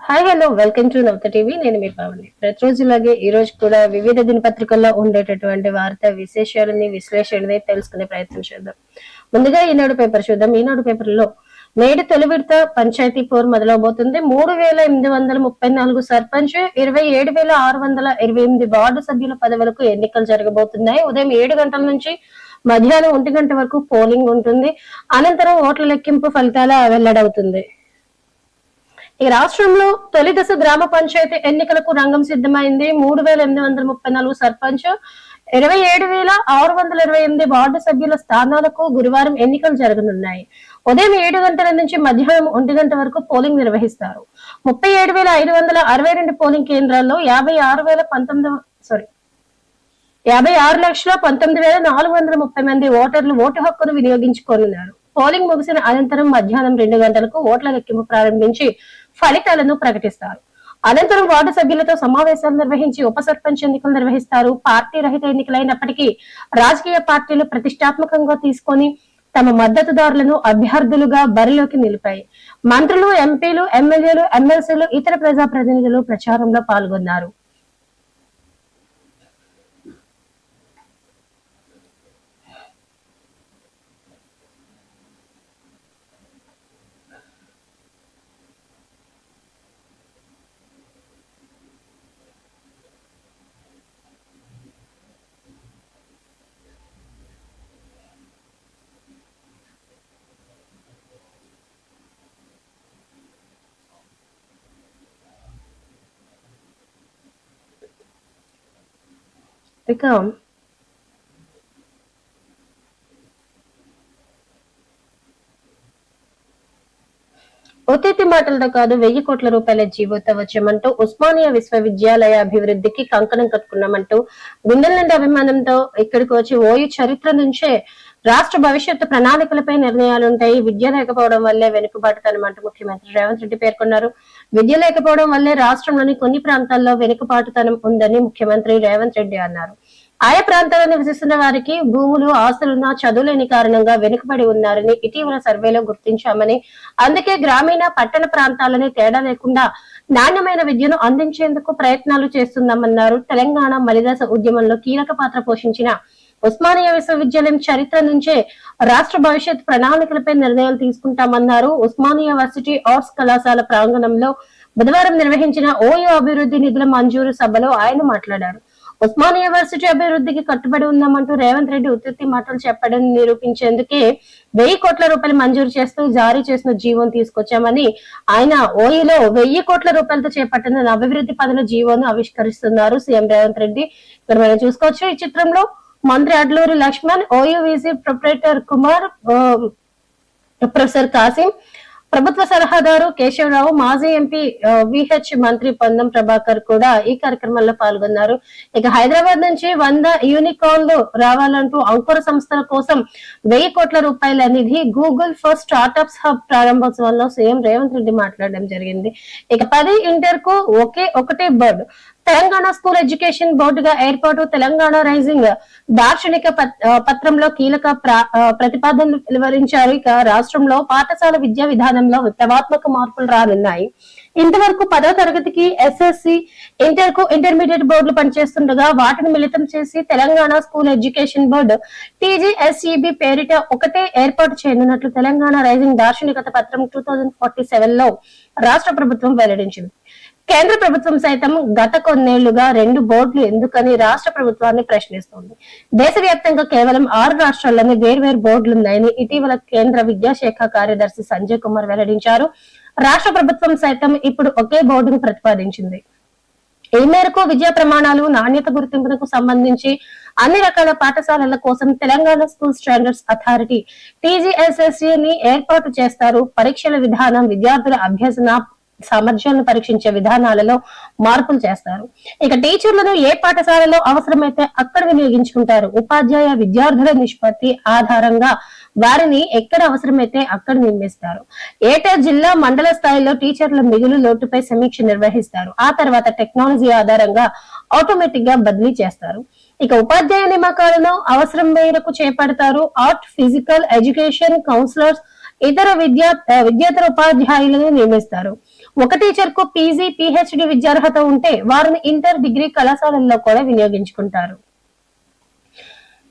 Hi hello welcome to Navata TV నేను మీ పావని ప్రతిరోజులాగే ఈ రోజు కూడా వివిధ దినపత్రికల్లో ఉండేటటువంటి వార్త విశేషాలని విశ్లేషణని తెలుసుకునే ప్రయత్నం చేద్దాం. ముందుగా ఈనాడు పేపర్ చూద్దాం. ఈనాడు పేపర్లో నేడు తొలి విడత పంచాయతీ పోర్ మొదలవబోతుంది. మూడు వేల ఎనిమిది వందల ముప్పై నాలుగు సర్పంచ్ ఇరవై ఏడు వేల ఆరు వందల ఇరవై ఎనిమిది వార్డు సభ్యుల పదవులకు ఎన్నికలు జరగబోతున్నాయి. ఉదయం ఏడు గంటల నుంచి మధ్యాహ్నం ఒంటి గంట వరకు పోలింగ్ ఉంటుంది. అనంతరం ఓట్ల లెక్కింపు ఫలితాల వెల్లడవుతుంది. ఈ రాష్ట్రంలో తొలి దశ గ్రామ పంచాయతీ ఎన్నికలకు రంగం సిద్ధమైంది. మూడు వేల ఎనిమిది వందల ముప్పై నాలుగు సర్పంచ్ ఇరవై ఏడు వేల ఆరు వందల ఇరవై ఎనిమిది వార్డు సభ్యుల స్థానాలకు గురువారం ఎన్నికలు జరగనున్నాయి. ఉదయం ఏడు గంటల నుంచి మధ్యాహ్నం ఒంటి గంట వరకు పోలింగ్ నిర్వహిస్తారు. ముప్పై ఏడు వేల ఐదు వందల అరవై రెండు పోలింగ్ కేంద్రాల్లో యాభై ఆరు వేల పంతొమ్మిది సారీ యాభై ఆరు లక్షల పంతొమ్మిది వేల నాలుగు వందల ముప్పై మంది ఓటర్లు ఓటు హక్కును వినియోగించుకోనున్నారు. పోలింగ్ ముగిసిన అనంతరం మధ్యాహ్నం రెండు గంటలకు ఓట్ల లెక్కింపు ప్రారంభించి ఫలితాలను ప్రకటిస్తారు. అనంతరం వార్డు సభ్యులతో సమావేశాలు నిర్వహించి ఉప సర్పంచ్ ఎన్నికలు నిర్వహిస్తారు. పార్టీ రహిత ఎన్నికలైనప్పటికీ రాజకీయ పార్టీలు ప్రతిష్టాత్మకంగా తీసుకొని తమ మద్దతుదారులను అభ్యర్థులుగా బరిలోకి నిలిపాయి. మంత్రులు ఎంపీలు ఎమ్మెల్యేలు ఎమ్మెల్సీలు ఇతర ప్రజాప్రతినిధులు ప్రచారంలో పాల్గొన్నారు. ఇక ఒత్తితి మాటలతో కాదు వెయ్యి కోట్ల రూపాయల జీవోత్సవచ్యమంటూ ఉస్మానియా విశ్వవిద్యాలయ అభివృద్ధికి కంకణం కట్టుకున్నామంటూ గుండెల నుండి అభిమానంతో ఇక్కడికి వచ్చి ఓయు చరిత్ర నుంచే రాష్ట్ర భవిష్యత్తు ప్రణాళికలపై నిర్ణయాలుంటాయి విద్య లేకపోవడం వల్లే వెనుకబాటుతనం అంటూ ముఖ్యమంత్రి రేవంత్ రెడ్డి పేర్కొన్నారు. విద్య లేకపోవడం వల్లే రాష్ట్రంలోని కొన్ని ప్రాంతాల్లో వెనుకబాటుతనం ఉందని ముఖ్యమంత్రి రేవంత్ రెడ్డి అన్నారు. ఆయా ప్రాంతాల్లో నివసిస్తున్న వారికి భూములు ఆస్తులున్న చదువులేని కారణంగా వెనుకబడి ఉన్నారని ఇటీవల సర్వేలో గుర్తించామని అందుకే గ్రామీణ పట్టణ ప్రాంతాలని తేడా లేకుండా నాణ్యమైన విద్యను అందించేందుకు ప్రయత్నాలు చేస్తున్నామన్నారు. తెలంగాణ మలిదాస ఉద్యమంలో కీలక పాత్ర పోషించిన ఉస్మానియా విశ్వవిద్యాలయం చరిత్ర నుంచే రాష్ట్ర భవిష్యత్ ప్రణాళికలపై నిర్ణయాలు తీసుకుంటామన్నారు. ఉస్మానియా వర్సిటీ ఆర్ట్స్ కళాశాల ప్రాంగణంలో బుధవారం నిర్వహించిన ఓయూ అభివృద్ధి నిధుల మంజూరు సభలో ఆయన మాట్లాడారు. ఉస్మానియా యూనివర్సిటీ అభివృద్ధికి కట్టుబడి ఉందామంటూ రేవంత్ రెడ్డి ఉత్పత్తి మాటలు చెప్పడం నిరూపించేందుకే వెయ్యి కోట్ల రూపాయలు మంజూరు చేస్తూ జారీ చేసిన జీవోను తీసుకొచ్చామని ఆయన ఓయిలో వెయ్యి కోట్ల రూపాయలతో చేపట్టిన అభివృద్ధి పనుల జీవోను ఆవిష్కరిస్తున్నారు సీఎం రేవంత్ రెడ్డి. ఇక్కడ మనం చూసుకోవచ్చు ఈ చిత్రంలో మంత్రి Adluri Laxman OU VC professor Kumar um, professor Kasim ప్రభుత్వ సలహాదారు కేశవరావు మాజీ ఎంపీ uh, విహెచ్ మంత్రి పొందం ప్రభాకర్ కూడా ఈ కార్యక్రమంలో పాల్గొన్నారు. ఇక హైదరాబాద్ నుంచి వంద యూనికార్న్లు రావాలంటూ అంకుర సంస్థల కోసం వెయ్యి కోట్ల రూపాయల నిధి గూగుల్ ఫర్ స్టార్టప్స్ హబ్ ప్రారంభోత్సవంలో సీఎం రేవంత్ రెడ్డి మాట్లాడడం జరిగింది. ఇక పది ఇంటర్కు ఒకే ఒకటే బర్డ్. తెలంగాణ స్కూల్ ఎడ్యుకేషన్ బోర్డుగా ఏర్పాటు తెలంగాణ రైజింగ్ దార్శనిక పత్రంలో కీలక ప్రతిపాదనలు వెలువరించారు. ఇక రాష్ట్రంలో పాఠశాల విద్యా విధానంలో విప్లవాత్మక మార్పులు రానున్నాయి. ఇంతవరకు పదో తరగతికి ఎస్ఎస్సి ఇంటర్కు ఇంటర్మీడియట్ బోర్డులు పనిచేస్తుండగా వాటిని మిళితం చేసి Telangana school education board TGSEB పేరిట ఒకటే ఏర్పాటు చేయనున్నట్లు తెలంగాణ రైజింగ్ దార్శనికత పత్రం టూ థౌజండ్ ఫార్టీ సెవెన్లో రాష్ట్ర ప్రభుత్వం వెల్లడించింది. కేంద్ర ప్రభుత్వం సైతం గత కొన్నేళ్ళుగా రెండు బోర్డులు ఎందుకని రాష్ట్ర ప్రభుత్వాన్ని ప్రశ్నిస్తోంది. దేశవ్యాప్తంగా కేవలం ఆరు రాష్ట్రాల్లోనే వేర్వేరు బోర్డులు ఉన్నాయని ఇటీవల కేంద్ర విద్యాశాఖ కార్యదర్శి సంజయ్ కుమార్ వెల్లడించారు. రాష్ట్ర ప్రభుత్వం సైతం ఇప్పుడు ఒకే బోర్డును ప్రతిపాదించింది. ఈ మేరకు విద్యా ప్రమాణాలు నాణ్యత గుర్తింపునకు సంబంధించి అన్ని రకాల పాఠశాలల కోసం Telangana school standards authority TGSSC ని ఏర్పాటు చేస్తారు. పరీక్షల విధానం విద్యార్థుల అభ్యసన సామర్థ్యాలను పరీక్షించే విధానాలలో మార్పులు చేస్తారు. ఇక టీచర్లను ఏ పాఠశాలలో అవసరమైతే అక్కడ వినియోగించుకుంటారు. ఉపాధ్యాయ విద్యార్థుల నిష్పత్తి ఆధారంగా వారిని ఎక్కడ అవసరమైతే అక్కడ నియమిస్తారు ఏటా జిల్లా మండల స్థాయిలో టీచర్ల మిగులు లోటుపై సమీక్ష నిర్వహిస్తారు. ఆ తర్వాత టెక్నాలజీ ఆధారంగా ఆటోమేటిక్గా బదిలీ చేస్తారు. ఇక ఉపాధ్యాయ నియామకాలను అవసరం మేరకు చేపడతారు. ఆర్ట్ ఫిజికల్ ఎడ్యుకేషన్ కౌన్సిలర్స్ ఇతర విద్యా విద్యేతర ఉపాధ్యాయులను నియమిస్తారు. ఒక టీచర్కు పీజీ పిహెచ్డి విద్యార్హత ఉంటే వారిని ఇంటర్ డిగ్రీ కళాశాలల్లో కూడా వినియోగించుకుంటారు.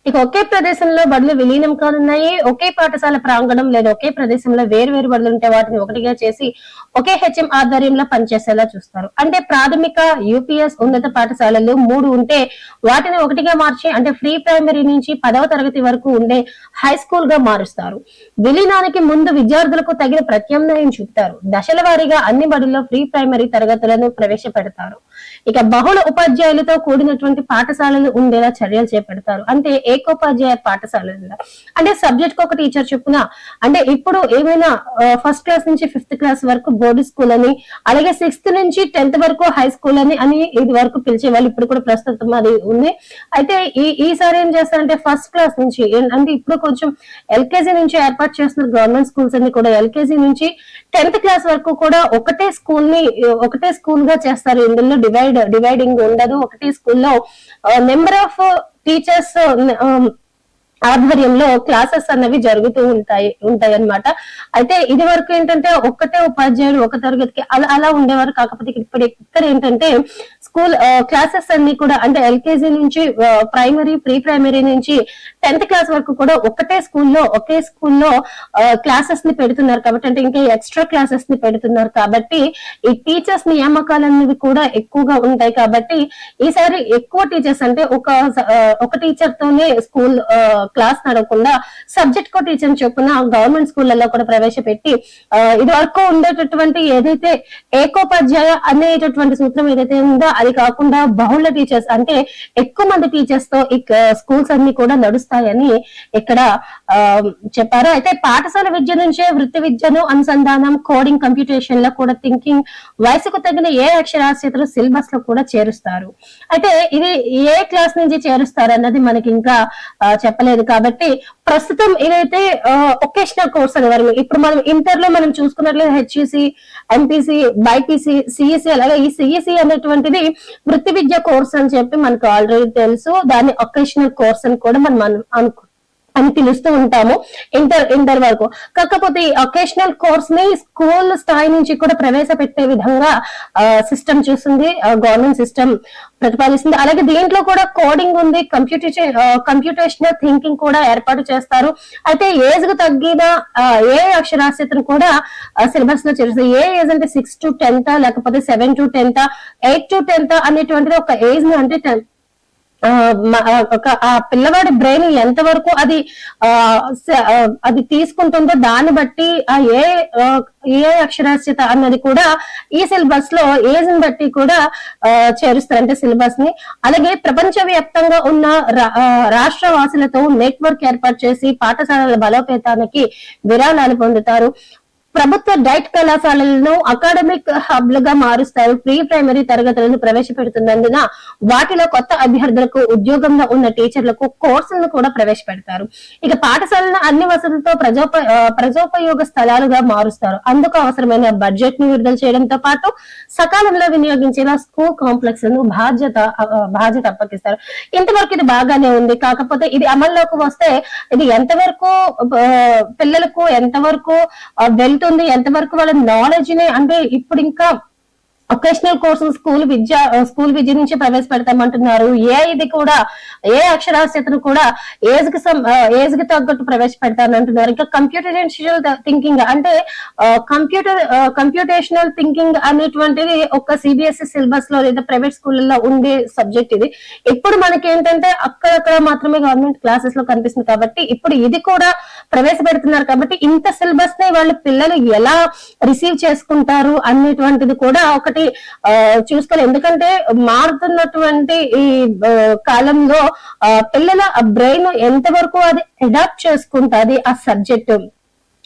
ఇక ఒకే ప్రదేశంలో బడులు విలీనం కానున్నాయి. ఒకే పాఠశాల ప్రాంగణం లేదా ఒకే ప్రదేశంలో వేరు వేరు బడులు ఉంటే వాటిని ఒకటిగా చేసి ఒకే హెచ్ఎం ఆధ్వర్యంలో పనిచేసేలా చూస్తారు. అంటే ప్రాథమిక యూపీఎస్ ఉన్నత పాఠశాలలు మూడు ఉంటే వాటిని ఒకటిగా మార్చి అంటే ప్రీ ప్రైమరీ నుంచి పదవ తరగతి వరకు ఉండే హై స్కూల్గా మారుస్తారు. విలీనానికి ముందు విద్యార్థులకు తగిన ప్రత్యామ్నాయం చూపుతారు. దశల వారీగా అన్ని బడుల్లో ప్రీ ప్రైమరీ తరగతులను ప్రవేశపెడతారు. ఇక బహుళ ఉపాధ్యాయులతో కూడినటువంటి పాఠశాలలు ఉండేలా చర్యలు చేపడతారు. అంటే ఏకోపాధ్యాయ పాఠశాలలు అంటే. సబ్జెక్ట్కి ఒక టీచర్ చెప్పున అంటే ఇప్పుడు ఏమైనా ఫస్ట్ క్లాస్ నుంచి ఫిఫ్త్ క్లాస్ వరకు బోర్డు స్కూల్ అని అలాగే సిక్స్త్ నుంచి టెన్త్ వరకు హై స్కూల్ అని అని ఇది వరకు పిలిచేవాళ్ళు ఇప్పుడు కూడా ప్రస్తుతం అది ఉంది. అయితే ఈ ఈసారి ఏం చేస్తారంటే ఫస్ట్ క్లాస్ నుంచి అంటే ఇప్పుడు కొంచెం ఎల్కేజీ నుంచి ఏర్పాటు చేస్తున్న గవర్నమెంట్ స్కూల్స్ అన్ని కూడా ఎల్కేజీ నుంచి టెన్త్ క్లాస్ వరకు కూడా ఒకటే స్కూల్ని ఒకటే స్కూల్గా చేస్తారు. ఇందులో డివైడ్ డివైడింగ్ ఉండదు. ఒకటి స్కూల్లో నెంబర్ ఆఫ్ టీచర్స్ ఆధ్వర్యంలో క్లాసెస్ అన్నవి జరుగుతూ ఉంటాయి ఉంటాయి అన్నమాట అయితే ఇది వరకు ఏంటంటే ఒక్కటే ఉపాధ్యాయుడు ఒక తరగతికి అలా అలా ఉండేవారు కాకపోతే ఇప్పుడు ఇక్కడ ఏంటంటే స్కూల్ క్లాసెస్ అన్ని కూడా అంటే ఎల్కేజీ నుంచి ప్రైమరీ ప్రీ ప్రైమరీ నుంచి టెన్త్ క్లాస్ వరకు కూడా ఒకటే స్కూల్లో ఒకే స్కూల్లో క్లాసెస్ని పెడుతున్నారు కాబట్టి అంటే ఇంకా ఎక్స్ట్రా క్లాసెస్ని పెడుతున్నారు కాబట్టి ఈ టీచర్స్ నియామకాలు అనేవి కూడా ఎక్కువగా ఉంటాయి కాబట్టి ఈసారి ఎక్కువ టీచర్స్ అంటే ఒక ఒక టీచర్ తోనే స్కూల్ క్లాస్ నడవకుండా సబ్జెక్ట్ కో టీచర్ చొప్పున గవర్నమెంట్ స్కూళ్ళలో కూడా ప్రవేశపెట్టి ఇది వరకు ఉండేటటువంటి ఏదైతే ఏకోపాధ్యాయ అనేటటువంటి సూత్రం ఏదైతే ఉందో అది కాకుండా బహుళ టీచర్స్ అంటే ఎక్కువ మంది టీచర్స్తో ఈ స్కూల్స్ అన్ని కూడా నడుస్తాయని ఇక్కడ ఆ, చెప్పారు. అయితే పాఠశాల విద్య నుంచే వృత్తి విద్యను అనుసంధానం కోడింగ్ కంప్యూటేషన్లో కూడా థింకింగ్ వయసుకు తగిన ఏ అక్షరాస్యతలు సిలబస్లో కూడా చేరుస్తారు. అయితే ఇది ఏ క్లాస్ నుంచి చేరుస్తారు అన్నది మనకి ఇంకా చెప్పలేదు. చెప్పలేదు కాబట్టి ప్రస్తుతం ఇదైతే ఒకేషనల్ కోర్స్ అనేవారు ఇప్పుడు మనం ఇంటర్లో మనం చూసుకున్నట్లయితే హెచ్ఈసి ఎంపీసీ బైపీసీ సిఈసి అలాగే ఈ సిఈసి అనేటువంటిది వృత్తి విద్య కోర్స్ అని చెప్పి మనకు ఆల్రెడీ తెలుసు. దాన్ని ఒకేషనల్ కోర్స్ అని కూడా మనం అను- అని పిలుస్తూ ఉంటాము ఇంటర్ ఇంటర్ వరకు. కాకపోతే ఈ ఒకేషనల్ కోర్స్ని స్కూల్ స్థాయి నుంచి కూడా ప్రవేశపెట్టే విధంగా సిస్టమ్ చూస్తుంది గవర్నమెంట్ సిస్టమ్ ప్రతిపాదిస్తుంది. అలాగే దీంట్లో కూడా కోడింగ్ ఉంది కంప్యూటర్ కంప్యూటేషనల్ థింకింగ్ కూడా ఏర్పాటు చేస్తారు. అయితే ఏజ్కు తగ్గిన ఏ అక్షరాస్యతను కూడా సిలబస్లో చేరుస్తుంది ఏ ఏజ్ అంటే సిక్స్ టు టెన్త్ లేకపోతే seven to tenth eight to tenth అనేటువంటిది ఒక ఏజ్ అంటే టెన్త్ ఒక ఆ పిల్లవాడి బ్రెయిన్ ఎంత వరకు అది ఆ స- అది తీసుకుంటుందో దాన్ని బట్టి ఆ ఏ ఏ అక్షరాస్యత అన్నది కూడా ఈ సిలబస్లో ఏజ్ని బట్టి కూడా చేరుస్తారు. అంటే సిలబస్ని. అలాగే ప్రపంచ వ్యాప్తంగా ఉన్న రా- రాష్ట్ర వాసులతో నెట్వర్క్ ఏర్పాటు చేసి పాఠశాలల బలోపేతానికి విరాళాలు పొందుతారు. ప్రభుత్వ డైట్ కళాశాలలను అకాడమిక్ హబ్లుగా మారుస్తారు. ప్రీ ప్రైమరీ తరగతులను ప్రవేశపెడుతున్నందున వాటిలో కొత్త అభ్యర్థులకు ఉద్యోగంలో ఉన్న టీచర్లకు కోర్సులను కూడా ప్రవేశపెడతారు. ఇక పాఠశాలను అన్ని వసతులతో ప్రజోప ప్రజోపయోగ స్థలాలుగా మారుస్తారు. అందుకు అవసరమైన బడ్జెట్ను విడుదల చేయడంతో పాటు సకాలంలో వినియోగించేలా స్కూల్ కాంప్లెక్స్ను బాధ్యత బాధ్యత అప్పగిస్తారు. ఇంతవరకు ఇది బాగానే ఉంది. కాకపోతే ఇది అమల్లోకి వస్తే ఇది ఎంతవరకు పిల్లలకు ఎంతవరకు వెల్ వెళ్తుంది ఎంతవరకు వాళ్ళ నాలెడ్జ్ని అంటే ఇప్పుడు ఇంకా ఒకేషనల్ కోర్సు స్కూల్ విద్య స్కూల్ విద్య నుంచి ప్రవేశపెడతామంటున్నారు. ఏ ఇది కూడా ఏ అక్షరాస్యతను కూడా ఏజ్కి ఏజ్కి తగ్గట్టు ప్రవేశపెడతానంటున్నారు. ఇంకా కంప్యూటరేషనల్ థింకింగ్ అంటే కంప్యూటర్ కంప్యూటేషనల్ థింకింగ్ అనేటువంటిది ఒక సిబిఎస్ఈ సిలబస్లో లేదా ప్రైవేట్ స్కూళ్ళలో ఉండే సబ్జెక్ట్ ఇది. ఇప్పుడు మనకి ఏంటంటే అక్కడక్కడ మాత్రమే గవర్నమెంట్ క్లాసెస్లో కనిపిస్తుంది కాబట్టి ఇప్పుడు ఇది కూడా ప్రవేశపెడుతున్నారు కాబట్టి ఇంత సిలబస్ని వాళ్ళు పిల్లలు ఎలా రిసీవ్ చేసుకుంటారు అనేటువంటిది కూడా ఒకటి ఆ, చూసుకోవాలి. ఎందుకంటే మారుతున్నటువంటి ఈ కాలంలో ఆ, పిల్లల బ్రెయిన్ ఎంతవరకు అది అడాప్ట్ చేసుకుంటుంది ఆ సబ్జెక్ట్?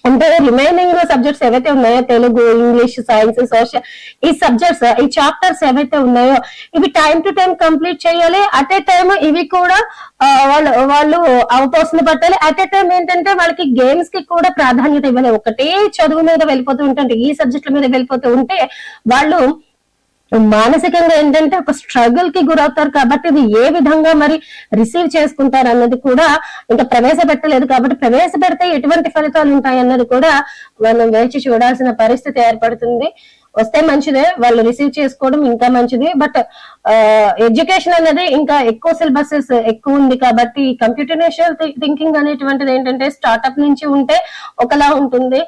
అంటే రిమైనింగ్ సబ్జెక్ట్స్ ఏవైతే ఉన్నాయో తెలుగు ఇంగ్లీష్ సైన్స్ సోషల్ ఈ సబ్జెక్ట్స్ ఈ చాప్టర్స్ ఏవైతే ఉన్నాయో ఇవి టైం టు టైం కంప్లీట్ చేయాలి. అట్ ఏ టైం ఇవి కూడా వాళ్ళు వాళ్ళు అవపోసన పట్టాలి. అట్ ఏ టైం ఏంటంటే వాళ్ళకి గేమ్స్కి కూడా ప్రాధాన్యత ఇవ్వాలి. ఒకటే చదువు మీద వెళ్ళిపోతూ ఉంటే ఈ సబ్జెక్టుల మీద వెళ్ళిపోతూ ఉంటే వాళ్ళు మానసికంగా ఏంటంటే ఒక స్ట్రగుల్కి గురవుతారు కాబట్టి ఇది ఏ విధంగా మరి రిసీవ్ చేసుకుంటారు అన్నది కూడా ఇంకా ప్రవేశపెట్టలేదు కాబట్టి ప్రవేశపెడితే ఎటువంటి ఫలితాలు ఉంటాయి అన్నది కూడా మనం వేచి చూడాల్సిన పరిస్థితి ఏర్పడుతుంది. వస్తే మంచిదే వాళ్ళు రిసీవ్ చేసుకోవడం ఇంకా మంచిది. బట్ ఎడ్యుకేషన్ అనేది ఇంకా ఎక్కువ సిలబసెస్ ఎక్కువ ఉంది కాబట్టి కంప్యూటర్నేషనల్ థింకింగ్ అనేటువంటిది ఏంటంటే స్టార్ట్అప్ నుంచి ఉంటే ఒకలా ఉంటుంది.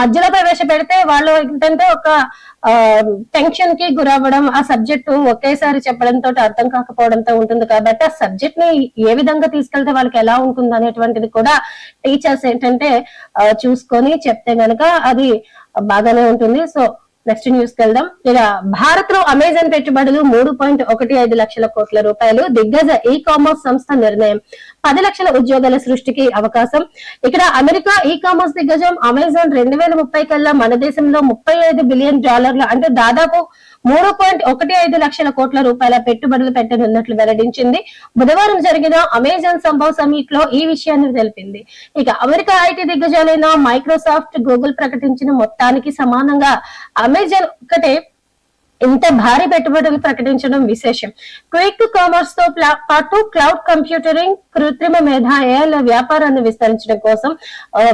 మధ్యలో ప్రవేశపెడితే వాళ్ళు ఏంటంటే ఒక టెన్షన్కి గురవ్వడం ఆ సబ్జెక్టు ఒకేసారి చెప్పడంతో అర్థం కాకపోవడంతో ఉంటుంది కాబట్టి ఆ సబ్జెక్ట్ని ఏ విధంగా తీసుకెళ్తే వాళ్ళకి ఎలా ఉంటుంది అనేటువంటిది కూడా టీచర్స్ ఏంటంటే ఆ, చూసుకొని చెప్తే గనక అది బాగానే ఉంటుంది. సో నెక్స్ట్ న్యూస్కి వెళ్దాం. ఇక భారత్లో అమెజాన్ పెట్టుబడులు మూడు పాయింట్ ఒకటి ఐదు లక్షల కోట్ల రూపాయలు. దిగ్గజ ఈ కామర్స్ సంస్థ నిర్ణయం. పది లక్షల ఉద్యోగాల సృష్టికి అవకాశం. ఇక్కడ అమెరికా ఈ కామర్స్ దిగ్గజం అమెజాన్ రెండు వేల ముప్పై కల్లా మన దేశంలో ముప్పై ఐదు బిలియన్ డాలర్లు అంటే దాదాపు మూడు పాయింట్ ఒకటి ఐదు లక్షల కోట్ల రూపాయల పెట్టుబడులు పెట్టనున్నట్లు వెల్లడించింది. బుధవారం జరిగిన అమెజాన్ సంభవ సమీట్లో ఈ విషయాన్ని తెలిపింది. ఇక అమెరికా ఐటీ దిగ్గజాలైన మైక్రోసాఫ్ట్ గూగుల్ ప్రకటించిన మొత్తానికి సమానంగా అమెజాన్ ఒకటే ఇంత భారీ పెట్టుబడులు ప్రకటించడం విశేషం. క్విక్ కామర్స్తో పాటు క్లౌడ్ కంప్యూటరింగ్ కృత్రిమ మేధ ఏఐల వ్యాపారాన్ని విస్తరించడం కోసం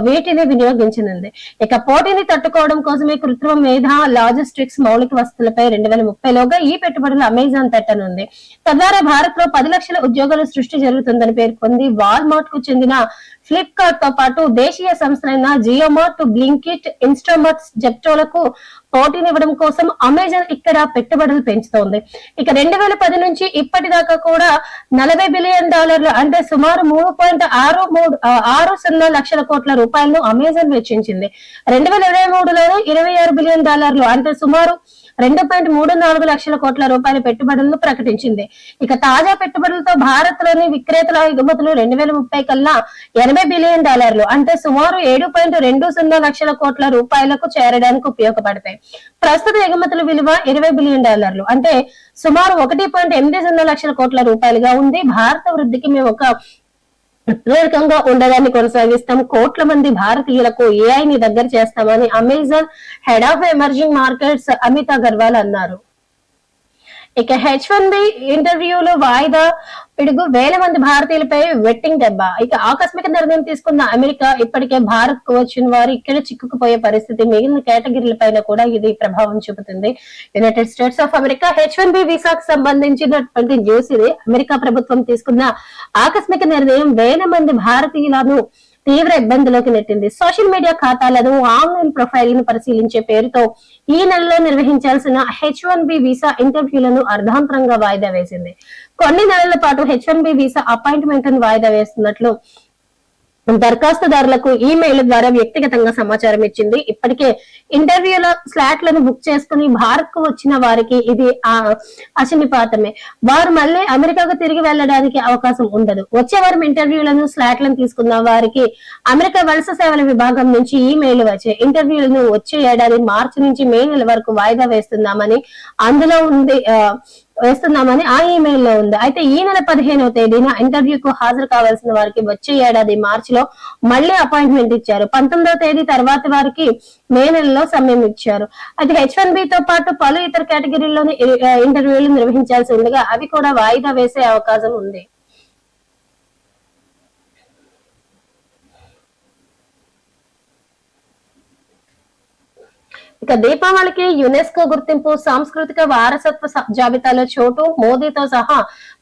వీటిని వినియోగించనుంది. ఇక పోటీని తట్టుకోవడం కోసమే కృత్రిమ మేధ లాజిస్టిక్స్ మౌలిక వస్తువులపై రెండు వేల ముప్పైలోగా ఈ పెట్టుబడులు అమెజాన్ తట్టనుంది తద్వారా భారత్లో పది లక్షల ఉద్యోగాల సృష్టి జరుగుతుందని పేర్కొంది వాల్మార్ట్కు చెందిన ఫ్లిప్కార్ట్తో పాటు దేశీయ సంస్థలైన జియోమార్ట్ బ్లింకిట్ ఇన్స్టామార్ట్ జెప్టోలకు పోటీనివ్వడం కోసం అమెజాన్ ఇక్కడ పెట్టుబడులు పెంచుతోంది. ఇక రెండు వేల పది నుంచి ఇప్పటిదాకా కూడా నలభై బిలియన్ డాలర్లు అంటే సుమారు మూడు పాయింట్ ఆరు మూడు ఆరు సున్నా లక్షల కోట్ల రూపాయలను అమెజాన్ వెచ్చించింది. రెండు వేల ఇరవై మూడులోనూ ఇరవై ఆరు బిలియన్ డాలర్లు అంటే సుమారు రెండు పాయింట్ మూడు నాలుగు లక్షల కోట్ల రూపాయల పెట్టుబడులను ప్రకటించింది. ఇక తాజా పెట్టుబడులతో భారత్లోని విక్రేతల ఎగుమతులు రెండు వేల ముప్పై కల్లా ఎనభై బిలియన్ డాలర్లు అంటే సుమారు ఏడు పాయింట్ రెండు సున్నా లక్షల కోట్ల రూపాయలకు చేరడానికి ఉపయోగపడతాయి. ప్రస్తుత ఎగుమతుల విలువ ఇరవై బిలియన్ డాలర్లు అంటే సుమారు ఒకటి పాయింట్ ఎనిమిది సున్నా లక్షల కోట్ల రూపాయలుగా ఉంది. భారత వృద్ధికి మేము ఒక ప్రేరకంగా ఉండడాన్ని కొనసాగిస్తాం. కోట్ల మంది భారతీయులకు ఏఐ ని దగ్గర చేస్తామని Amazon head of emerging markets Amit Agarwal అన్నారు. ఇక హెచ్ వన్ బి ఇంటర్వ్యూలు వాయిదా. పిడుగు వేల మంది భారతీయులపై వెట్టింగ్ దెబ్బ. ఇక ఆకస్మిక నిర్ణయం తీసుకున్న అమెరికా ఇప్పటికే భారత్కు వచ్చిన వారు ఇక్కడ చిక్కుకుపోయే పరిస్థితి మిగిలిన కేటగిరీల పైన కూడా ఇది ప్రభావం చూపుతుంది. United States of America H one B వీసాకు సంబంధించినటువంటి న్యూస్ ఇది. అమెరికా ప్రభుత్వం తీసుకున్న ఆకస్మిక నిర్ణయం వేల మంది భారతీయులను తీవ్ర ఇబ్బందిలోకి నెట్టింది. సోషల్ మీడియా ఖాతాలను ఆన్లైన్ ప్రొఫైల్ను పరిశీలించే పేరుతో ఈ నెలలో నిర్వహించాల్సిన హెచ్ వన్ బి వీసా ఇంటర్వ్యూలను అర్ధాంతరంగా వాయిదా వేసింది. కొన్ని నెలల పాటు H one B visa appointment వాయిదా వేస్తున్నట్లు దరఖాస్తుదారులకు ఈమెయిల్ ద్వారా వ్యక్తిగతంగా సమాచారం ఇచ్చింది. ఇప్పటికే ఇంటర్వ్యూల స్లాట్లను బుక్ చేసుకుని భారత్కు వచ్చిన వారికి ఇది ఆ అశనిపాతమే వారు మళ్ళీ అమెరికాకు తిరిగి వెళ్ళడానికి అవకాశం ఉండదు. వచ్చే వారం ఇంటర్వ్యూలను స్లాట్లను తీసుకున్న వారికి అమెరికా వలస సేవల విభాగం నుంచి ఈమెయిల్ వచ్చే ఇంటర్వ్యూలను వచ్చే ఏడాది మార్చి నుంచి మే నెల వరకు వాయిదా వేస్తున్నామని అందులో ఉంది ఆ, వేస్తున్నామని ఆ ఈమెయిల్లో ఉంది. అయితే ఈ నెల పదిహేనవ తేదీన ఇంటర్వ్యూకు హాజరు కావాల్సిన వారికి వచ్చే ఏడాది మార్చిలో మళ్ళీ అపాయింట్మెంట్ ఇచ్చారు. పంతొమ్మిదవ తేదీ తర్వాత వారికి మే నెలలో సమయం ఇచ్చారు. అయితే హెచ్ వన్తో పాటు పలు ఇతర కేటగిరీల్లోని ఇంటర్వ్యూలు నిర్వహించాల్సి ఉండగా అవి కూడా వాయిదా వేసే అవకాశం ఉంది. ఇక దీపావళికి యునెస్కో గుర్తింపు సాంస్కృతిక వారసత్వ జాబితాలో చోటు మోదీతో సహా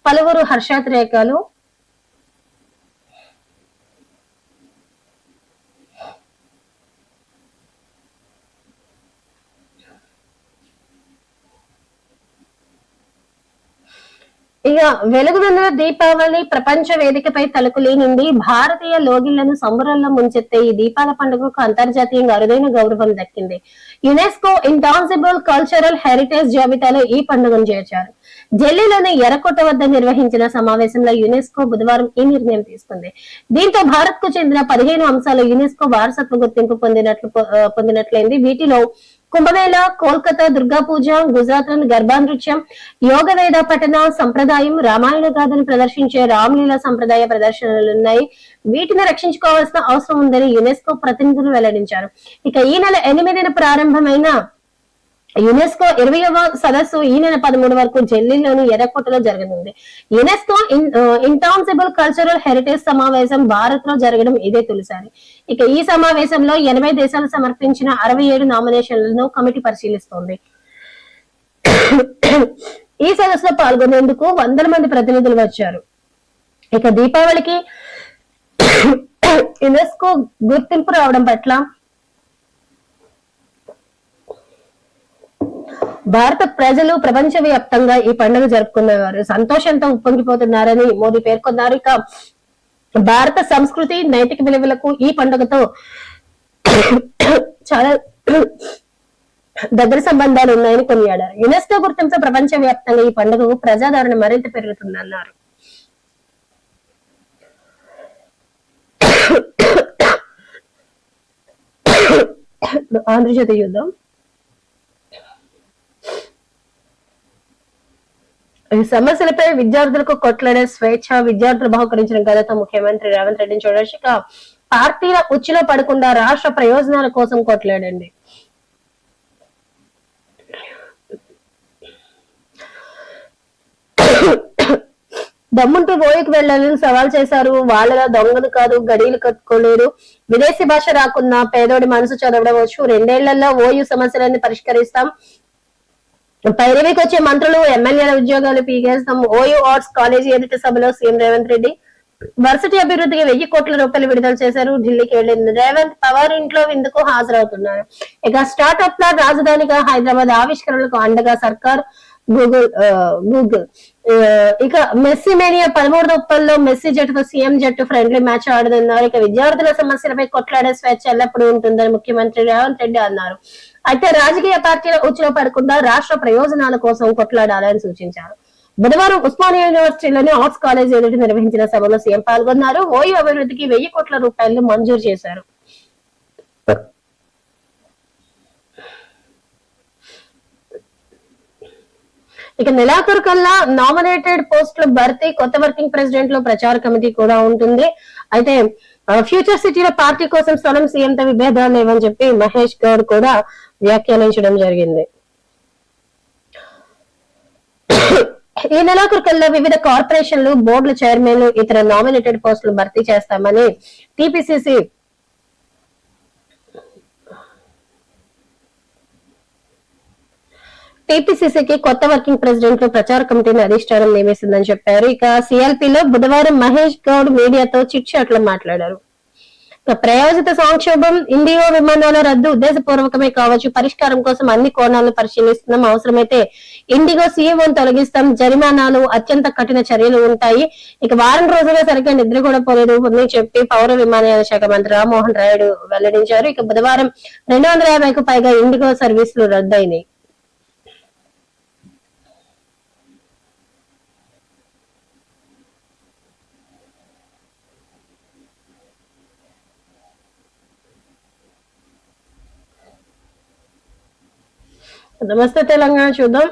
పలువురు హర్షాతిరేకాలు. ఇక వెలుగుదల దీపావళి ప్రపంచ వేదికపై తలుకులేనింది భారతీయ లోగిళ్ళను సంబరంలో ముంచెత్తే ఈ దీపాల పండుగకు అంతర్జాతీయంగా అరుదైన గౌరవం దక్కింది. యునెస్కో ఇంటాన్సిబుల్ కల్చరల్ హెరిటేజ్ జాబితాలో ఈ పండుగను చేర్చారు. ఢిల్లీలోని ఎర్రకోట వద్ద నిర్వహించిన సమావేశంలో యునెస్కో బుధవారం ఈ నిర్ణయం తీసుకుంది. దీంతో భారత్కు చెందిన పదిహేను అంశాలు యునెస్కో వారసత్వ గుర్తింపు పొందినట్లు పొందినట్లయింది. వీటిలో కుంభమేళ కోల్కతా దుర్గా పూజ గుజరాత్ గర్భా నృత్యం యోగ వేద పఠన సంప్రదాయం రామాయణ గాథను ప్రదర్శించే రామలీల సంప్రదాయ ప్రదర్శనలున్నాయి. వీటిని రక్షించుకోవాల్సిన అవసరం ఉందని యునెస్కో ప్రతినిధులు వెల్లడించారు. ఇక ఈ నెల ఎనిమిదిన ప్రారంభమైన యునెస్కో ఇరవయవ సదస్సు ఈ నెల పదమూడు వరకు ఢిల్లీలోని ఎర్రకోటలో జరగనుంది. యునెస్కో ఇంటాన్సిబుల్ కల్చరల్ హెరిటేజ్ సమావేశం భారత్లో జరగడం ఇదే తొలిసారి. ఇక ఈ సమావేశంలో ఎనభై దేశాలు సమర్పించిన అరవై ఏడు నామినేషన్లను కమిటీ పరిశీలిస్తోంది. ఈ సదస్సులో పాల్గొనేందుకు వందల మంది ప్రతినిధులు వచ్చారు. ఇక దీపావళికి యునెస్కో గుర్తింపు రావడం పట్ల భారత ప్రజలు ప్రపంచ వ్యాప్తంగా ఈ పండుగ జరుపుకునేవారు సంతోషంతో ఉప్పొంగిపోతున్నారని మోదీ పేర్కొన్నారు. ఇక భారత సంస్కృతి నైతిక విలువలకు ఈ పండుగతో చాలా దగ్గర సంబంధాలు ఉన్నాయని కొనియాడారు. యునెస్కో గుర్తింపు ప్రపంచ వ్యాప్తంగా ఈ పండుగకు ప్రజాదరణ మరింత పెరుగుతుందన్నారు. ఆంధ్రజ్యోతి యుద్ధం. ఈ సమస్యలపై విద్యార్థులకు కొట్లాడే స్వేచ్ఛ విద్యార్థులు బహుకరించిన ఘనత ముఖ్యమంత్రి రేవంత్ రెడ్డిని చూడొచ్చు పార్టీల ఉచ్చులో పడకుండా రాష్ట్ర ప్రయోజనాల కోసం కొట్లాడండి. దమ్ముంటూ ఓయికి వెళ్ళాలని సవాల్ చేశారు. వాళ్ళలో దొంగలు కాదు గడియలు కట్టుకోలేరు. విదేశీ భాష రాకున్నా పేదోడి మనసు చదవడం వచ్చు రెండేళ్ళలో ఓయు సమస్యలన్నీ పరిష్కరిస్తాం. పైరవికి వచ్చే మంత్రులు ఎమ్మెల్యేల ఉద్యోగాలు పీకేస్తాం. ఓయూ ఆర్ట్స్ కాలేజీ ఎదుటి సభలో సీఎం రేవంత్ రెడ్డి వర్సిటీ అభివృద్ధికి వెయ్యి కోట్ల రూపాయలు విడుదల చేశారు. ఢిల్లీకి వెళ్ళింది రేవంత్ పవర్ ఇంట్లో విందుకు హాజరవుతున్నారు. ఇక స్టార్ట్అప్ ల రాజధానిగా హైదరాబాద్ ఆవిష్కరణలకు అండగా సర్కార్ గూగుల్ గూగుల్. ఇక మెస్సీ మేనియా పదమూడు ఉప్పల్లో మెస్సీ జట్టుతో సీఎం జట్టు ఫ్రెండ్లీ మ్యాచ్ ఆడుతున్నారు ఇక విద్యార్థుల సమస్యలపై కొట్లాడే స్వేచ్ఛ ఎల్లప్పుడూ ఉంటుందని ముఖ్యమంత్రి రేవంత్ రెడ్డి అన్నారు. అయితే రాజకీయ పార్టీల ఉచ్చులో పడకుండా రాష్ట్ర ప్రయోజనాల కోసం కొట్లాడాలని సూచించారు. బుధవారం ఉస్మానియా యూనివర్సిటీలోని ఆర్ట్స్ కాలేజ్ ఎదుటి నిర్వహించిన సభలో సీఎం పాల్గొన్నారు. ఓయూ అభివృద్ధికి వెయ్యి కోట్ల రూపాయలు మంజూరు చేశారు. ఇక నెలాఖరు కల్లా నామినేటెడ్ పోస్టుల భర్తీ కొత్త వర్కింగ్ ప్రెసిడెంట్లో ప్రచార కమిటీ కూడా ఉంటుంది. అయితే ఫ్యూచర్ సిటీలో పార్టీ కోసం స్థలం సీఎంతో విభేదాలు లేవని చెప్పి మహేష్ గౌడ్ కూడా వ్యాఖ్యానించడం జరిగింది. ఈ నెలాఖరుకల్లో వివిధ కార్పొరేషన్లు బోర్డుల చైర్మన్లు ఇతర నామినేటెడ్ పోస్టులు భర్తీ చేస్తామని టిపిసిసి టీపీసీసీకి కొత్త వర్కింగ్ ప్రెసిడెంట్లో ప్రచార కమిటీని అధిష్టానం నియమిస్తుందని చెప్పారు. ఇక సిఎల్పిలో బుధవారం మహేష్ గౌడ్ మీడియాతో చిట్ చాట్లో మాట్లాడారు ప్రయోజిత సంక్షోభం ఇండియో విమానాల రద్దు ఉద్దేశపూర్వకమే కావచ్చు పరిష్కారం కోసం అన్ని కోణాలను పరిశీలిస్తున్నాం. అవసరమైతే ఇండిగో సీఎంఓను తొలగిస్తాం. జరిమానాలు అత్యంత కఠిన చర్యలు ఉంటాయి. ఇక వారం రోజులుగా సరిగ్గా నిద్ర కూడా పోలేదు అని చెప్పి పౌర విమానయాన శాఖ మంత్రి రామ్మోహన్ రాయుడు వెల్లడించారు. ఇక బుధవారం రెండు వందల యాభైకు పైగా ఇండిగో సర్వీసులు రద్దయినాయి. నమస్తే తెలంగాణ చూద్దాం.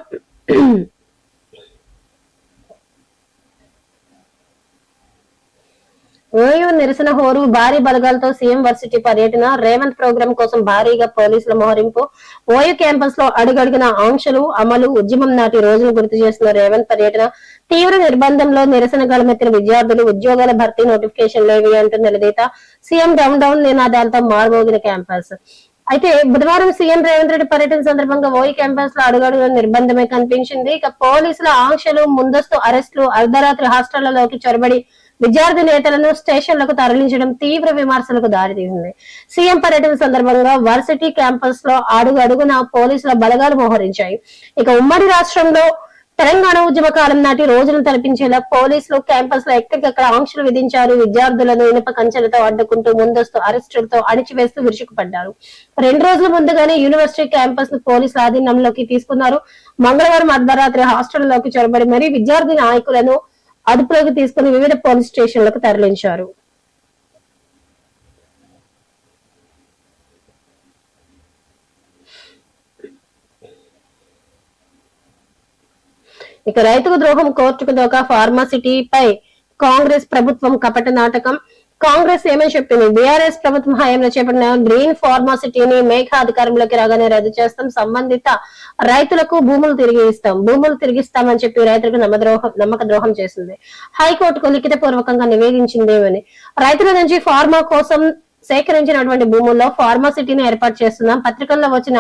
ఓయూ నిరసన హోరు భారీ బలగాలతో సీఎం వర్సిటీ పర్యటన రేవంత్ ప్రోగ్రాం కోసం భారీగా పోలీసుల మోహరింపు ఓయూ క్యాంపస్లో అడుగడుగున ఆంక్షలు అమలు ఉద్యమం నాటి రోజును గుర్తు చేస్తున్న రేవంత్ పర్యటన తీవ్ర నిర్బంధంలో నిరసన గలమెత్తిన విద్యార్థులు ఉద్యోగాల భర్తీ నోటిఫికేషన్ లేవి అంటూ నిలదీత సీఎం డౌన్ డౌన్ నినాదాలతో మారుమోగిన క్యాంపస్. అయితే బుధవారం సీఎం రేవంత్ రెడ్డి పర్యటన సందర్భంగా ఓయి క్యాంపస్లో అడుగడుగు నిర్బంధమే కనిపించింది. ఇక పోలీసుల ఆంక్షలు ముందస్తు అరెస్టులు అర్ధరాత్రి హాస్టళ్ళలోకి చొరబడి విద్యార్థి నేతలను స్టేషన్లకు తరలించడం తీవ్ర విమర్శలకు దారితీసింది. సీఎం పర్యటన సందర్భంగా వర్సిటీ క్యాంపస్లో అడుగు అడుగున పోలీసుల బలగాలు మోహరించాయి. ఇక ఉమ్మడి రాష్ట్రంలో తెలంగాణ ఉద్యమకాలం నాటి రోజును తలపించేలా పోలీసులు క్యాంపస్లో ఎక్కడికక్కడ ఆంక్షలు విధించారు. విద్యార్థులను ఇనుప కంచెలతో అడ్డుకుంటూ ముందస్తు అరెస్టులతో అణిచివేస్తూ విరుచుకుపడ్డారు. రెండు రోజుల ముందుగానే యూనివర్సిటీ క్యాంపస్ను పోలీసుల ఆధీనంలోకి తీసుకున్నారు. మంగళవారం అర్ధరాత్రి హాస్టల్లోకి చొరబడి మరీ విద్యార్థి నాయకులను అదుపులోకి తీసుకుని వివిధ పోలీస్ స్టేషన్లకు తరలించారు. ఇక రైతుకు ద్రోహం కోర్టుకు దోక ఫార్మాసిటీపై కాంగ్రెస్ ప్రభుత్వం కపట నాటకం. కాంగ్రెస్ ఏమని చెప్పింది? బీఆర్ఎస్ ప్రభుత్వం హయాంలో చేపట్టిన గ్రీన్ ఫార్మాసిటీని మేఘ అధికారంలోకి రాగానే రద్దు చేస్తాం. సంబంధిత రైతులకు భూములు తిరిగి ఇస్తాం. భూములు తిరిగిస్తామని చెప్పి రైతులకు నమ్మద్రోహం నమ్మక ద్రోహం చేసింది. హైకోర్టుకు లిఖిత పూర్వకంగా నివేదించిందేమని రైతుల నుంచి ఫార్మా కోసం సేకరించినటువంటి భూముల్లో ఫార్మాసిటీని ఏర్పాటు చేస్తున్నాం. పత్రికల్లో వచ్చిన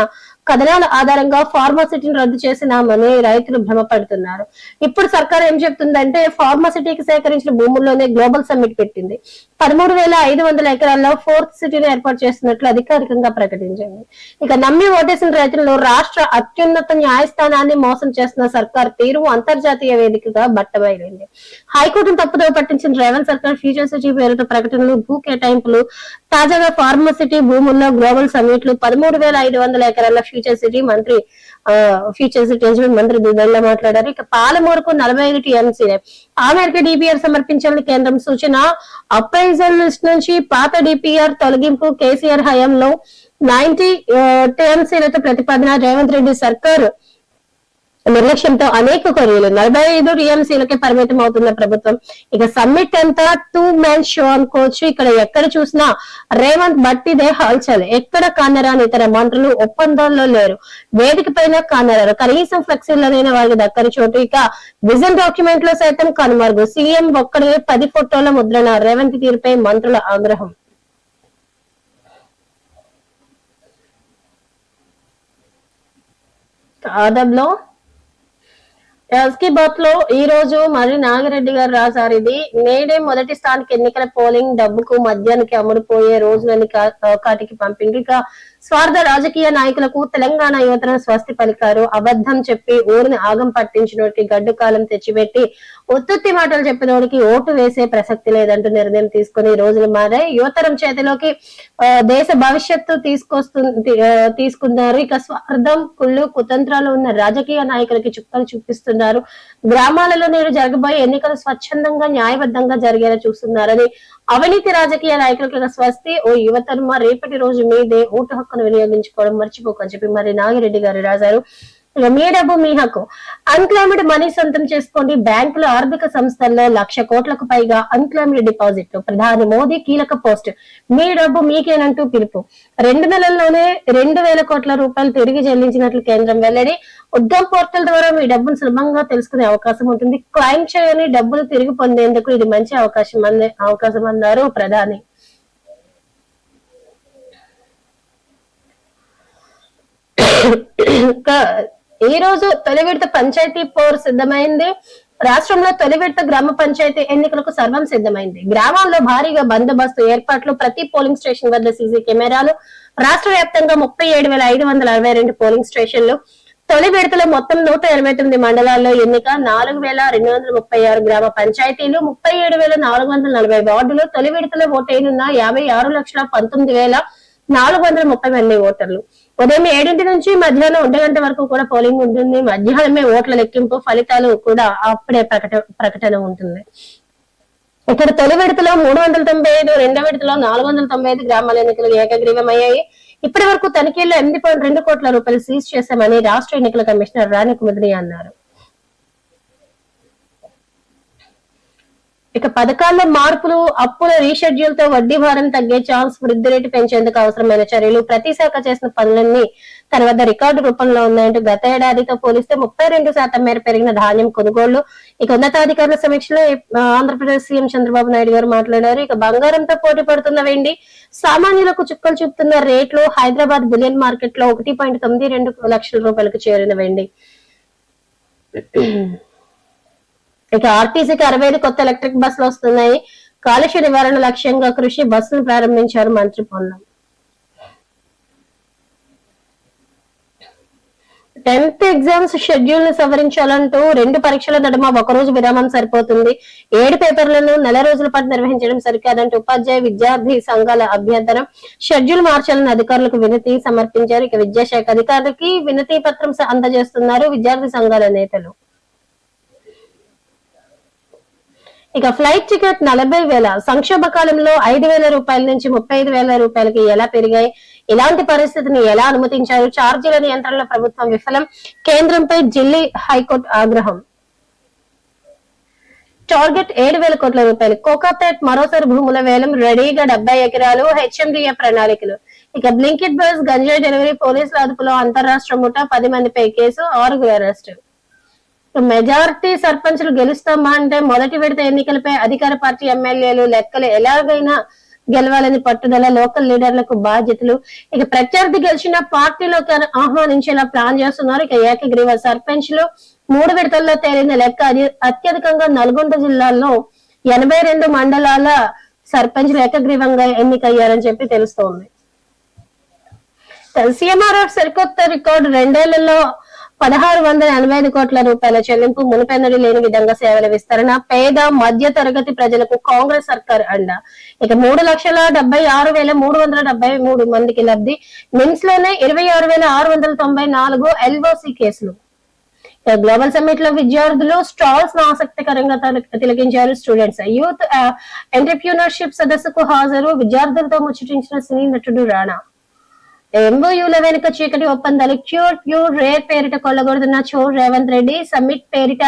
కథనాల ఆధారంగా ఫార్మాసిటీని రద్దు చేసినామని రైతులు భ్రమపడుతున్నారు. ఇప్పుడు సర్కార్ ఏం చెప్తుందంటే ఫార్మాసిటీకి సేకరించిన భూముల్లోనే గ్లోబల్ సమ్మిట్ పెట్టింది. పదమూడు వేల ఐదు వందల ఎకరాల్లో ఫోర్త్ సిటీని ఏర్పాటు చేస్తున్నట్లు అధికారికంగా ప్రకటించింది. ఇక నమ్మి ఓటేసిన రైతులను రాష్ట్ర అత్యున్నత న్యాయస్థానాన్ని మోసం చేస్తున్న సర్కార్ తీరు అంతర్జాతీయ వేదికగా బట్టబయలింది. హైకోర్టును తప్పుదో పట్టించిన రేవంత్ సర్కార్ ఫ్యూచర్ సిటీ పేరుతో ప్రకటనలు భూ కేటాయింపులు తాజాగా ఫార్మసిటీ భూముల్లో గ్లోబల్ సమ్మిట్లు పదమూడు వేల ఐదు వందల ఎకరాల ఫ్యూచర్ సిటీ మంత్రి ఆ, ఫ్యూచర్ సిటీ మంత్రి దుద్దల్లా మాట్లాడారు. ఇక పాలమూరుకు నలభై ఐదు టీఎంసీలే ఆ మేరకు డిపిఆర్ సమర్పించాలని కేంద్రం సూచన. అప్రైజల్ లిస్ట్ నుంచి పాత డిపిఆర్ తొలగింపు కేసీఆర్ హయాంలో నైన్టీ టీఎంసీలతో ప్రతిపాదన రేవంత్ రెడ్డి సర్కారు. నిర్లక్ష్యంతో అనేక కొరియలు. నలభై ఐదు టీఎంసీలకే పరిమితం అవుతున్న ప్రభుత్వం. ఇక సమ్మిట్ అంతా టూ మ్యాన్ షో అనుకోవచ్చు. ఇక్కడ ఎక్కడ చూసినా రేవంత్ బట్టిదే హల్చల్ ఎక్కడ కానరాని ఇతర మంత్రులు ఒప్పందంలో లేరు. వేదిక పైన కానరారు. కనీసం ఫ్లెక్సీలనైనా వారికి దక్కని చోటు. ఇక విజన్ డాక్యుమెంట్లో సైతం కనుమరుగు. సీఎం ఒక్కడే పది ఫోటోల ముద్రణ రేవంత్ తీరుపై మంత్రుల ఆగ్రహం. ఆదంలో బాత్లో ఈ రోజు మరి నాగిరెడ్డి గారు రాశారు. ఇది నేడే మొదటి స్థానిక ఎన్నికల పోలింగ్ డబ్బుకు మద్యానికి అమ్ముడుపోయే రోజులని కాటికి పంపిండ్రు ఇక స్వార్థ రాజకీయ నాయకులకు తెలంగాణ యువతను స్వస్తి పలికారు. అబద్ధం చెప్పి ఊరిని ఆగం పట్టించినోడికి గడ్డు కాలం తెచ్చిపెట్టి ఉత్తుత్తి మాటలు చెప్పినోడికి ఓటు వేసే ప్రసక్తి లేదంటూ నిర్ణయం తీసుకుని రోజులు మారాయి. యువతరం చేతిలోకి దేశ భవిష్యత్తు తీసుకొస్తుంది తీసుకున్నారు ఇక స్వార్థం కుళ్ళు కుతంత్రాలు ఉన్న రాజకీయ నాయకులకి చుక్కలు చూపిస్తున్నారు. గ్రామాలలో నేడు జరగబోయే ఎన్నికలు స్వచ్ఛందంగా న్యాయబద్ధంగా జరిగేలా చూస్తున్నారని అవినీతి రాజకీయ నాయకులకు స్వస్తి. ఓ యువతను రేపటి రోజు మీదే ఓటు హక్కును వినియోగించుకోవడం మర్చిపోకని చెప్పి మరి నాగిరెడ్డి గారు రాశారు. మీ డబ్బు మీ హక్కు అన్క్లైమ్డ్ మనీ సొంతం చేసుకోండి. బ్యాంకులు ఆర్థిక సంస్థల్లో లక్ష కోట్లకు పైగా అన్క్లైమ్డ్ డిపాజిట్లు. ప్రధాని మోదీ కీలక పోస్ట్. మీ డబ్బు మీకేనంటూ పిలుపు. రెండు నెలల్లోనే రెండు వేల కోట్ల రూపాయలు తిరిగి చెల్లించినట్లు కేంద్రం వెల్లడి. ఉద్గమ్ పోర్టల్ ద్వారా మీ డబ్బును సులభంగా తెలుసుకునే అవకాశం ఉంటుంది. క్లైమ్ చేయని డబ్బులు తిరిగి పొందేందుకు ఇది మంచి అవకాశం అందే అవకాశం అన్నారు ప్రధాని. ఇంకా ఈ రోజు తొలి విడత పంచాయతీ పోర్ సిద్ధమైంది? రాష్ట్రంలో తొలి విడత గ్రామ పంచాయతీ ఎన్నికలకు సర్వం సిద్ధమైంది. గ్రామాల్లో భారీగా బందోబస్తు ఏర్పాట్లు ప్రతి పోలింగ్ స్టేషన్ వద్ద సీసీ కెమెరాలు రాష్ట్ర వ్యాప్తంగా ముప్పై ఏడు వేల ఐదు వందల అరవై రెండు పోలింగ్ స్టేషన్లు తొలి విడతలో మొత్తం నూట ఎనభై తొమ్మిది మండలాల్లో ఎన్నిక నాలుగు వేల రెండు వందల ముప్పై ఆరు గ్రామ పంచాయతీలు ముప్పై ఏడు వేల నాలుగు వందల నలభై వార్డులు తొలి విడతలో ఓటైనున్న యాభై ఆరు లక్షల పంతొమ్మిది వేల నాలుగు వందల ముప్పై మంది ఓటర్లు. ఉదయం ఏడింటి నుంచి మధ్యాహ్నం ఒంటి గంట వరకు కూడా పోలింగ్ ఉంటుంది. మధ్యాహ్నమే ఓట్ల లెక్కింపు ఫలితాలు కూడా అప్పుడే ప్రకట ప్రకటన ఉంటుంది. ఇక్కడ తొలి విడతలో మూడు వందల తొంభై ఐదు రెండో విడతలో నాలుగు వందల తొంభై ఐదు గ్రామాల ఎన్నికలు ఏకగ్రీవమయ్యాయి. ఇప్పటి వరకు తనిఖీల్లో ఎనిమిది పాయింట్ రెండు కోట్ల రూపాయలు సీజ్ చేశామని రాష్ట్ర ఎన్నికల కమిషనర్ రాణి కుముదిని అన్నారు. ఇక పథకాల్లో మార్పులు అప్పుల రీషెడ్యూల్తో వడ్డీ భారం తగ్గే ఛాన్స్ వృద్ధి రేటు పెంచేందుకు అవసరమైన చర్యలు ప్రతి శాఖ చేసిన పనులన్నీ తన వద్ద రికార్డు రూపంలో ఉన్నాయంటూ గత ఏడాదితో పోలిస్తే ముప్పై రెండు శాతం మేర పెరిగిన ధాన్యం కొనుగోళ్ళు. ఇక ఉన్నతాధికారుల సమీక్షలో ఆంధ్రప్రదేశ్ సీఎం చంద్రబాబు నాయుడు గారు మాట్లాడారు. ఇక బంగారంతో పోటీ పడుతున్న వెండి సామాన్యులకు చుక్కలు చూపుతున్న రేట్లు హైదరాబాద్ బులియన్ మార్కెట్లో ఒకటి పాయింట్ తొమ్మిది రెండు లక్షల రూపాయలకు చేరిన వెండి. ఇక ఆర్టీసీకి అరవై ఐదు కొత్త ఎలక్ట్రిక్ బస్సులు వస్తున్నాయి. కాలుష్య నివారణ లక్ష్యంగా కృషి బస్సులు ప్రారంభించారు మంత్రి పొన్నం. టెన్త్ ఎగ్జామ్స్ షెడ్యూల్ను సవరించాలంటూ రెండు పరీక్షల నడుమ ఒక రోజు విరామం సరిపోతుంది. ఏడు పేపర్లను నెల రోజుల పాటు నిర్వహించడం సరికాదంటూ ఉపాధ్యాయ విద్యార్థి సంఘాల అభ్యంతరం షెడ్యూల్ మార్చాలని అధికారులకు వినతి సమర్పించారు. ఇక విద్యాశాఖ అధికారులకి వినతి పత్రం అందజేస్తున్నారు విద్యార్థి సంఘాల నేతలు. ఇక ఫ్లైట్ టికెట్ నలభై వేల. సంక్షోభ కాలంలో ఐదు వేల రూపాయల నుంచి ముప్పై ఐదు వేల రూపాయలకి ఎలా పెరిగాయి? ఇలాంటి పరిస్థితిని ఎలా అనుమతించారు? ఛార్జీల నియంత్రణలో ప్రభుత్వం విఫలం. కేంద్రంపై ఢిల్లీ హైకోర్టు ఆగ్రహం. టార్గెట్ ఏడు వేల కోట్ల రూపాయలు. కోకాపేట్ మరోసారి భూముల వేలం రెడీగా డెబ్బై ఎకరాలు హెచ్ఎండిఏ ప్రణాళికలు. ఇక బ్లింకిట్ బస్ గంజాయి డెలివరీ పోలీసుల అదుపులో అంతరాష్ట్ర ముఠా పది మందిపై కేసు ఆరుగురు అరెస్టు. మెజారిటీ సర్పంచులు గెలుస్తామా అంటే మొదటి విడత ఎన్నికలపై అధికార పార్టీ ఎమ్మెల్యేలు లెక్కలు ఎలాగైనా గెలవాలని పట్టుదల లోకల్ లీడర్లకు బాధ్యతలు. ఇక ప్రత్యర్థి గెలిచిన పార్టీలోకి ఆహ్వానించేలా ప్లాన్ చేస్తున్నారు. ఇక ఏకగ్రీవ సర్పంచ్లు మూడు విడతల్లో తేలిన లెక్క అది అత్యధికంగా నల్గొండ జిల్లాలో ఎనభై రెండు మండలాల సర్పంచ్లు ఏకగ్రీవంగా ఎన్నికయ్యారని చెప్పి తెలుస్తోంది. సిఎంఆర్ఎఫ్ సరికొత్త రికార్డు రెండేళ్ళలో పదహారు వందల ఎనభై ఐదు కోట్ల రూపాయల చెల్లింపు మునుపెన్నడి లేని విధంగా సేవల విస్తరణ పేద మధ్య తరగతి ప్రజలకు కాంగ్రెస్ సర్కార్ అండ. ఇక మూడు లక్షల డెబ్బై ఆరు వేల మూడు వందల డెబ్బై మూడు మందికి లబ్ధి. నిమ్స్లోనే ఇరవై ఆరు వేల ఆరు వందల తొంభై నాలుగు ఎల్ఓసి కేసులు. గ్లోబల్ సమ్మిట్లో విద్యార్థులు స్టాల్స్ను ఆసక్తికరంగా తిలకించారు స్టూడెంట్స్. యూత్ ఎంటర్ప్రీనర్షిప్ సదస్సుకు హాజరు విద్యార్థులతో ముచ్చటించిన సినీ నటుడు రాణా. ఎంఓయూల వెనుక చీకటి ఒప్పందాలు. క్యూర్ ప్యూర్ రే పేరిట కొల్లగొడుతున్న చోర్ రేవంత్ రెడ్డి సమ్మిట్ పేరిట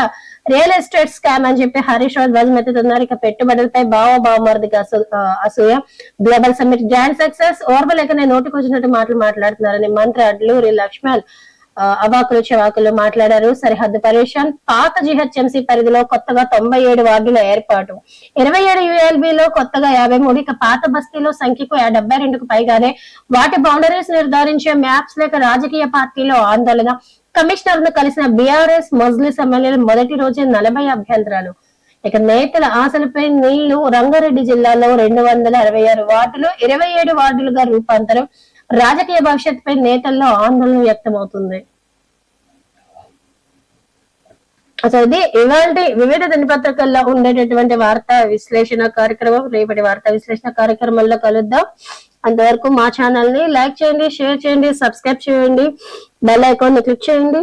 రియల్ ఎస్టేట్ స్కామ్ అని చెప్పి హరీష్ రావు ధ్వజమెత్తుతున్నారు ఇక పెట్టుబడులపై బావ బావమరిదికి అసూయ. Global summit grand success. ఓర్వలేకనే నోటికొచ్చినట్టు మాటలు మాట్లాడుతున్నారని మంత్రి అడ్లూరి లక్ష్మణ్. అవాకులు చవాకులు మాట్లాడారు. సరిహద్దు పరేషాన్ పాత జిహెచ్ఎంసీ పరిధిలో కొత్తగా తొంభై ఏడు వార్డుల ఏర్పాటు. ఇరవై ఏడు యుఎల్బిలో కొత్తగా యాభై మూడు ఇక పాత బస్తీలో సంఖ్యకు డెబ్బై రెండుకు పైగానే వాటి బౌండరీస్ నిర్ధారించే మ్యాప్స్ లేక రాజకీయ పార్టీలో ఆందోళన. కమిషనర్ను కలిసిన బీఆర్ఎస్ మజ్లిస్ ఎమ్మెల్యేలు మొదటి రోజే నలభై అభ్యంతరాలు. ఇక నేతల ఆశలపై నీళ్ళు రంగారెడ్డి జిల్లాలో రెండు వందల అరవై ఆరు వార్డులు ఇరవై ఏడు వార్డులుగా రూపాంతరం రాజకీయ భవిష్యత్తుపై నేతల్లో ఆందోళన వ్యక్తమవుతుంది. అసలు ఇది ఇలాంటి వివిధ దినపత్రికల్లో ఉండేటటువంటి వార్తా విశ్లేషణ కార్యక్రమం రేపటి వార్తా విశ్లేషణ కార్యక్రమంలో కలుద్దాం. అంతవరకు మా ఛానల్ని లైక్ చేయండి షేర్ చేయండి సబ్స్క్రైబ్ చేయండి బెల్ ఐకాన్ని క్లిక్ చేయండి.